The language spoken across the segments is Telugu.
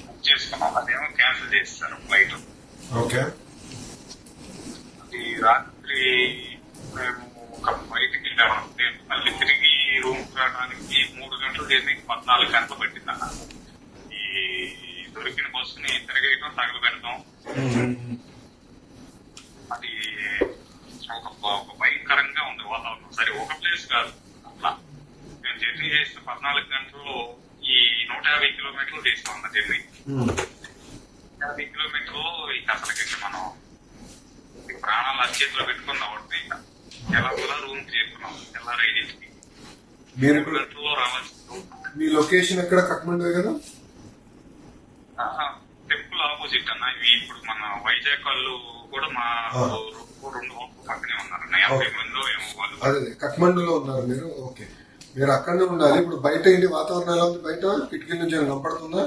బుక్ చేసుకున్నాం అదేమో క్యాన్సిల్ చేస్తారు ఫ్లైట్ ఓకే. అది రాత్రి మేము ఒక బయటికి వెళ్ళాము. మళ్ళీ తిరిగి రూమ్ రావడానికి మూడు గంటలు జర్నీ పద్నాలుగు గంటలు పట్టిందన్న ఈ దొరికిన బస్సుని తిరగేయటం తగలబెడతాం అది ఒక భయంకరంగా ఉంది. వాతావరణం సరే ఒక ప్లేస్ కాదు. అట్లా. మేము జర్నీ చేసిన పద్నాలుగు గంటల్లో చేస్తాం అన్న జర్నీ యాభై కిలోమీటర్లు ఇక అసలుకి ఇక మనం ప్రాణాలు అచ్చేతిలో పెట్టుకుని ఇక. ఎలా కూడా రూమ్ చేరుకున్నాం ఎలా రైడింగ్కి మీరు మీ లొకేషన్ ఎక్కడ? కట్మండు కదా? టెంపుల్ ఆపోజిట్ అన్న. ఇవి ఇప్పుడు మన వైజాగ్ వాళ్ళు కూడా మా. రెండు పక్కనే ఉన్నారు యాభై మందిలో ఏమో వాళ్ళు. అదే కట్మండులో ఉన్నారు మీరు? ఓకే. మీరు అక్కడనే ఉండాలి. ఇప్పుడు బయట ఏంటి వాతావరణం ఎలా ఉంది బయట? కిటికీ నుంచి ఏమైనా కనపడుతుందా?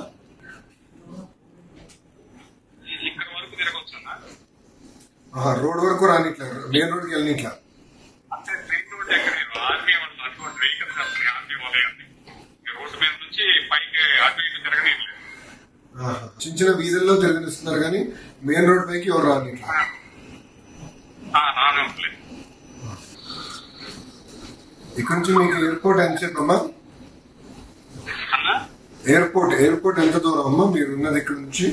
రోడ్ వరకు రానిట్లేదు మెయిన్ రోడ్కి వెళ్ళనిట్లా. చిన్న చిన్న వీధుల్లో తిరగనిస్తున్నారు కానీ మెయిన్ రోడ్ పైకి ఎవరు రానిట్లా ఇక్కడ నుంచి మీకు ఎయిర్పోర్ట్ ఎంతసేపు అమ్మా? అన్న ఎయిర్పోర్ట్ ఎయిర్పోర్ట్ ఎంత దూరం అమ్మా? మీరు ఉన్నది ఇక్కడ నుంచి?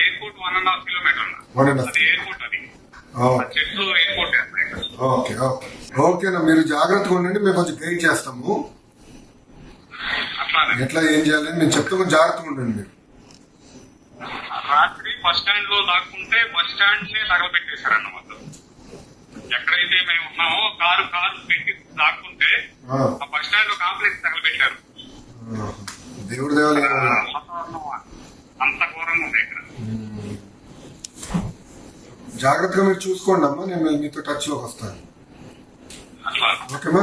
Airport one and half kilometre one and half airport అది ఓకే ఓకే ఓకేనా మీరు జాగ్రత్తగా ఉండండి మేము కొంచెం గైడ్ చేస్తాము. ఎట్లా ఏం చేయాలని మేము చెప్తాము జాగ్రత్తగా ఉండండి మీరు. రాత్రి బస్ స్టాండ్లో లాక్కుంటే బస్ స్టాండ్ నే తగలబెట్టేశారన్న మొత్తం ఎక్కడైతే మేము ఉన్నామో కారు కారు లాక్కుంటే ఆ, బస్ స్టాండ్లో కాంప్లెక్స్ తగలబెట్టారు. దేవుడి అంత ఘోరంగా ఉంది ఇక్కడ. జాగ్రత్తగా మీరు చూసుకోండి అమ్మా నేను మీతో టచ్లోకి వస్తాను. అట్లా. ఓకేమా?